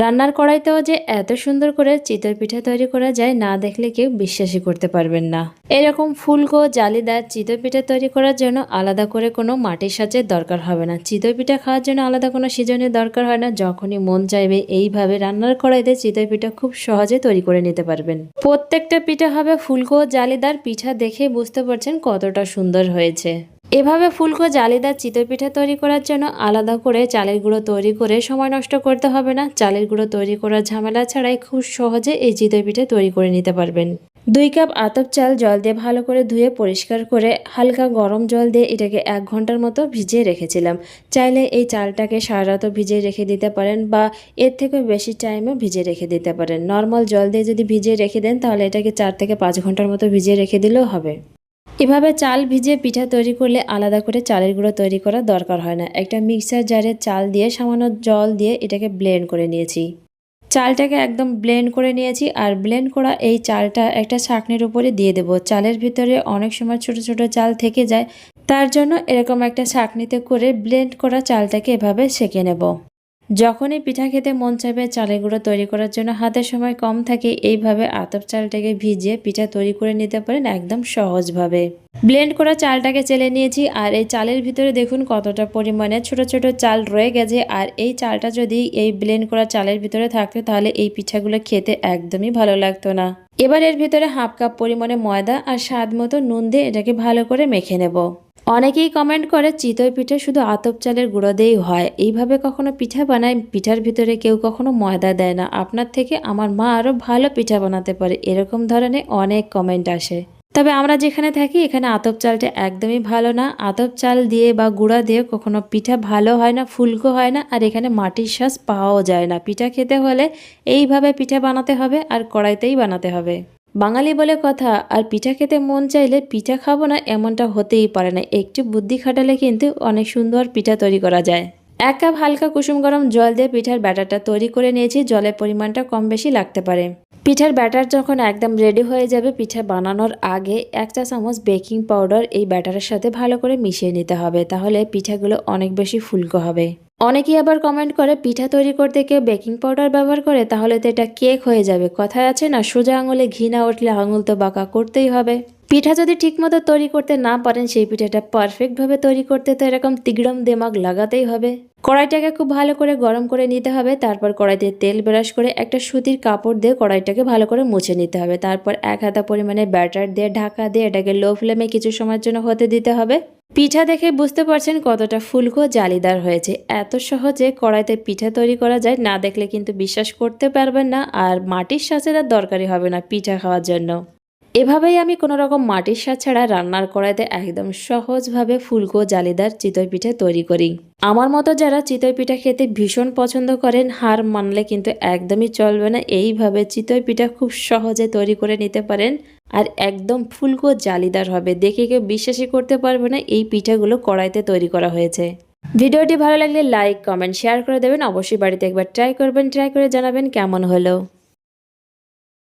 রান্নার কড়াইতেও যে এত সুন্দর করে চিতই পিঠা তৈরি করা যায়, না দেখলে কেউ বিশ্বাসই করতে পারবেন না। এরকম ফুলকো জালিদার চিতই পিঠা তৈরি করার জন্য আলাদা করে কোনো মাটির সাজের দরকার হবে না। চিতই পিঠা খাওয়ার জন্য আলাদা কোনো সিজনের দরকার হয় না। যখনই মন চাইবে এইভাবে রান্নার কড়াইতে চিতই পিঠা খুব সহজে তৈরি করে নিতে পারবেন। প্রত্যেকটা পিঠা হবে ফুলকো, জালিদার পিঠা দেখে বুঝতে পারছেন কতটা সুন্দর হয়েছে। এভাবে ফুলকো জালিদার চিতই পিঠা তৈরি করার জন্য আলাদা করে চালের গুঁড়ো তৈরি করে সময় নষ্ট করতে হবে না। চালের গুঁড়ো তৈরি করার ঝামেলা ছাড়াই খুব সহজে এই চিতই পিঠা তৈরি করে নিতে পারবেন। দুই কাপ আতপ চাল জল দিয়ে ভালো করে ধুয়ে পরিষ্কার করে হালকা গরম জল দিয়ে এটাকে এক ঘণ্টার মতো ভিজিয়ে রেখেছিলাম। চাইলে এই চালটাকে সারা রাতও ভিজিয়ে রেখে দিতে পারেন বা এর থেকে বেশি টাইমও ভিজিয়ে রেখে দিতে পারেন। নর্মাল জল দিয়ে যদি ভিজিয়ে রেখে দেন তাহলে এটাকে চার থেকে পাঁচ ঘণ্টার মতো ভিজিয়ে রেখে দিলেও হবে। এভাবে চাল ভিজিয়ে পিঠা তৈরি করলে আলাদা করে চালের গুঁড়ো তৈরি করার দরকার হয় না। একটা মিক্সার জারে চাল দিয়ে সামান্য জল দিয়ে এটাকে ব্লেন্ড করে নিয়েছি। চালটাকে একদম ব্লেন্ড করে নিয়েছি আর ব্লেন্ড করা এই চালটা একটা ছাঁকনির উপরে দিয়ে দেব। চালের ভিতরে অনেক সময় ছোট ছোট চাল থেকে যায়, তার জন্য এরকম একটা ছাঁকনিতে করে ব্লেন্ড করা চালটাকে এভাবে সেঁকে নেব। যখনই পিঠা খেতে মন চাইবে চালের গুঁড়ো তৈরি করার জন্য হাতের সময় কম থাকে, এইভাবে আতপ চালটাকে ভিজিয়ে পিঠা তৈরি করে নিতে পারেন একদম সহজভাবে। ব্লেন্ড করা চালটাকে চেলে নিয়েছি, আর এই চালের ভিতরে দেখুন কতটা পরিমাণে ছোট ছোট চাল রয়ে গেছে, আর এই চালটা যদি এই ব্লেন্ড করা চালের ভিতরে থাকতো, তাহলে এই পিঠাগুলো খেতে একদমই ভালো লাগতো না। এবার এর ভিতরে হাফ কাপ পরিমাণে ময়দা আর স্বাদ মতো নুন দিয়ে এটাকে ভালো করে মেখে নেব। অনেকেই কমেন্ট করে, চিতই পিঠে শুধু আতপ চালের গুঁড়ো দিয়েই হয়। এইভাবে কখনো পিঠা বানায়? পিঠার ভিতরে কেউ কখনো ময়দা দেয় না। আপনার থেকে আমার মা আরও ভালো পিঠা বানাতে পারে। এরকম ধরনের অনেক কমেন্ট আসে। তবে আমরা যেখানে থাকি, এখানে আতপ চালটা একদমই ভালো না। আতপ চাল দিয়ে বা গুঁড়া দিয়ে কখনো পিঠা ভালো হয় না, ফুলকো হয় না, আর এখানে মাটির শ্বাস পাওয়াও যায় না। পিঠা খেতে হলে এইভাবে পিঠা বানাতে হবে আর কড়াইতেই বানাতে হবে। বাঙালি বলে কথা, আর পিঠা খেতে মন চাইলে পিঠা খাব না এমনটা হতেই পারে না। একটু বুদ্ধি খাটালে কিন্তু অনেক সুন্দর পিঠা তৈরি করা যায়। এক কাপ হালকা কুসুম গরম জল দিয়ে পিঠার ব্যাটারটা তৈরি করে নিয়েছি, জলের পরিমাণটা কম বেশি লাগতে পারে। পিঠার ব্যাটার যখন একদম রেডি হয়ে যাবে, পিঠা বানানোর আগে এক চা চামচ বেকিং পাউডার এই ব্যাটারের সাথে ভালো করে মিশিয়ে নিতে হবে, তাহলে পিঠাগুলো অনেক বেশি ফুলকো হবে। অনেকেই আবার কমেন্ট করে, পিঠা তৈরি করতে কেউ বেকিং পাউডার ব্যবহার করে? তাহলে তো এটা কেক হয়ে যাবে। কথায় আছে না, সোজা আঙুলে ঘি না উঠলে আঙুল তো বাঁকা করতেই হবে। পিঠা যদি ঠিকমতো তৈরি করতে না পারেন, সেই পিঠাটা পারফেক্টভাবে তৈরি করতে তো এরকম তিগড়ম দেমাগ লাগাতেই হবে। কড়াইটাকে খুব ভালো করে গরম করে নিতে হবে, তারপর কড়াইতে তেল ব্রাশ করে একটা সুতির কাপড় দিয়ে কড়াইটাকে ভালো করে মুছে নিতে হবে। তারপর এক হাতা পরিমাণে ব্যাটার দিয়ে ঢাকা দিয়ে এটাকে লো ফ্লেমে কিছু সময়ের জন্য হতে দিতে হবে। পিঠা দেখে বুঝতে পারছেন কতটা ফুলকো জালিদার হয়েছে। এত সহজে কড়াইতে পিঠা তৈরি করা যায়, না দেখলে কিন্তু বিশ্বাস করতে পারবেন না, আর মাটির সাঁচেদার আর দরকারই হবে না পিঠা খাওয়ার জন্য। এভাবেই আমি কোনো রকম মাটির স্বাদ ছাড়া রান্নার কড়াইতে একদম সহজভাবে ফুলকো জালিদার চিতই পিঠে তৈরি করি। আমার মতো যারা চিতই পিঠা খেতে ভীষণ পছন্দ করেন, হার মানলে কিন্তু একদমই চলবে না। এইভাবে চিতই পিঠা খুব সহজে তৈরি করে নিতে পারেন আর একদম ফুলকো জালিদার হবে। দেখে কেউ বিশ্বাসই করতে পারবে না এই পিঠাগুলো কড়াইতে তৈরি করা হয়েছে। ভিডিওটি ভালো লাগলে লাইক, কমেন্ট, শেয়ার করে দেবেন। অবশ্যই বাড়িতে একবার ট্রাই করবেন। ট্রাই করে জানাবেন কেমন হলো।